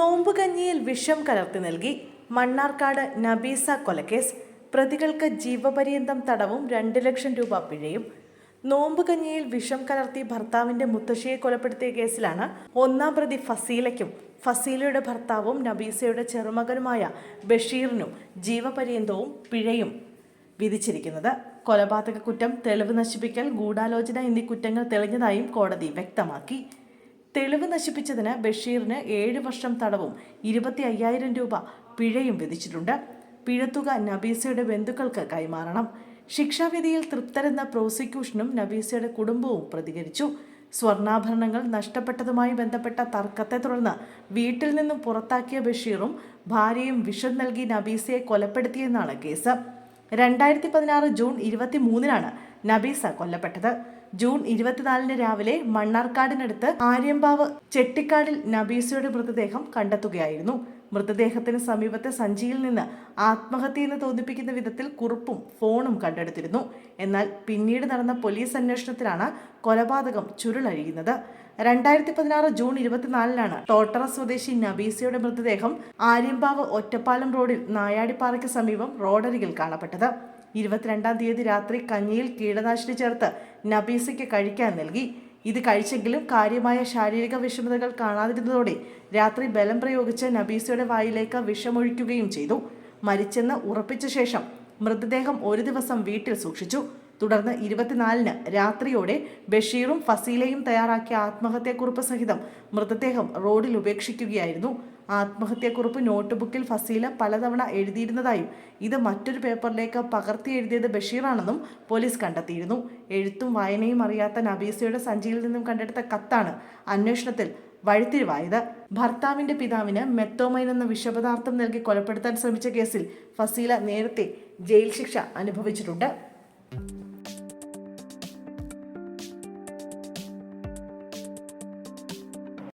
നോമ്പുകഞ്ഞിയിൽ വിഷം കലർത്തി നൽകി മണ്ണാർക്കാട് നബീസ കൊലക്കേസ്. പ്രതികൾക്ക് ജീവപര്യന്തം തടവും രണ്ട് ലക്ഷം രൂപ പിഴയും. നോമ്പുകഞ്ഞിയിൽ വിഷം കലർത്തി ഭർത്താവിന്റെ മുത്തശ്ശിയെ കൊലപ്പെടുത്തിയ കേസിലാണ് ഒന്നാം പ്രതി ഫസീലയ്ക്കും ഫസീലയുടെ ഭർത്താവും നബീസയുടെ ചെറുമകനുമായ ബഷീറിനും ജീവപര്യന്തവും പിഴയും. വിധിച്ചിരിക്കുന്നത് കൊലപാതക കുറ്റം തെളിവ് നശിപ്പിക്കൽ ഗൂഢാലോചന എന്നീ കുറ്റങ്ങൾ തെളിഞ്ഞതായും കോടതി വ്യക്തമാക്കി. തെളിവ് നശിപ്പിച്ചതിന് ബഷീറിന് ഏഴ് വർഷം തടവും ഇരുപത്തി അയ്യായിരം രൂപ പിഴയും വിധിച്ചിട്ടുണ്ട്. പിഴത്തുക നബീസയുടെ ബന്ധുക്കൾക്ക് കൈമാറണം. ശിക്ഷാവിധിയിൽ തൃപ്തരെന്ന പ്രോസിക്യൂഷനും നബീസയുടെ കുടുംബവും പ്രതികരിച്ചു. സ്വർണാഭരണങ്ങൾ നഷ്ടപ്പെട്ടതുമായി ബന്ധപ്പെട്ട തർക്കത്തെ തുടർന്ന് വീട്ടിൽ നിന്നും പുറത്താക്കിയ ബഷീറും ഭാര്യയും വിഷം നൽകി നബീസയെ കൊലപ്പെടുത്തിയെന്നാണ് കേസ്. രണ്ടായിരത്തി പതിനാറ് ജൂൺ ഇരുപത്തി മൂന്നിനാണ് നബീസ കൊല്ലപ്പെട്ടത്. ജൂൺ ഇരുപത്തിനാലിന് രാവിലെ മണ്ണാർക്കാടിനടുത്ത് ആര്യമ്പാവ് ചെട്ടിക്കാടിൽ നബീസയുടെ മൃതദേഹം കണ്ടെത്തുകയായിരുന്നു. മൃതദേഹത്തിന് സമീപത്തെ സഞ്ചിയിൽ നിന്ന് ആത്മഹത്യയെന്ന് തോന്നിപ്പിക്കുന്ന വിധത്തിൽ കുറിപ്പും ഫോണും കണ്ടെടുത്തിരുന്നു. എന്നാൽ പിന്നീട് നടന്ന പോലീസ് അന്വേഷണത്തിലാണ് കൊലപാതകം ചുരുളഴിയുന്നത്. രണ്ടായിരത്തി പതിനാറ് ജൂൺ ഇരുപത്തിനാലിനാണ് തോട്ടറ സ്വദേശി നബീസയുടെ മൃതദേഹം ആര്യമ്പാവ് ഒറ്റപ്പാലം റോഡിൽ നായാടിപ്പാറയ്ക്ക് സമീപം റോഡരികിൽ കാണപ്പെട്ടത്. ഇരുപത്തിരണ്ടാം തീയതി രാത്രി കഞ്ഞിയിൽ കീടനാശിനി ചേർത്ത് നബീസയ്ക്ക് കഴിക്കാൻ നൽകി. ഇത് കഴിച്ചെങ്കിലും കാര്യമായ ശാരീരിക വിഷമതകൾ കാണാതിരുന്നതോടെ രാത്രി ബലം പ്രയോഗിച്ച് നബീസയുടെ വായിലേക്ക് വിഷമൊഴിക്കുകയും ചെയ്തു. മരിച്ചെന്ന് ഉറപ്പിച്ച ശേഷം മൃതദേഹം ഒരു ദിവസം വീട്ടിൽ സൂക്ഷിച്ചു. തുടർന്ന് ഇരുപത്തിനാലിന് രാത്രിയോടെ ബഷീറും ഫസീലയും തയ്യാറാക്കിയ ആത്മഹത്യാക്കുറിപ്പ് സഹിതം മൃതദേഹം റോഡിൽ ഉപേക്ഷിക്കുകയായിരുന്നു. ആത്മഹത്യാക്കുറിപ്പ് നോട്ട്ബുക്കിൽ ഫസീല പലതവണ എഴുതിയിരുന്നതായും ഇത് മറ്റൊരു പേപ്പറിലേക്ക് പകർത്തി എഴുതിയത് ബഷീറാണെന്നും പോലീസ് കണ്ടെത്തിയിരുന്നു. എഴുത്തും വായനയും അറിയാത്ത നബീസയുടെ സഞ്ചിയിൽ നിന്നും കണ്ടെടുത്ത കത്താണ് അന്വേഷണത്തിൽ വഴിത്തിരിവായത്. ഭർത്താവിന്റെ പിതാവിന് മെത്തോമൈൻ എന്ന വിഷപദാർത്ഥം നൽകി കൊലപ്പെടുത്താൻ ശ്രമിച്ച കേസിൽ ഫസീല നേരത്തെ ജയിൽ ശിക്ഷ അനുഭവിച്ചിട്ടുണ്ട്.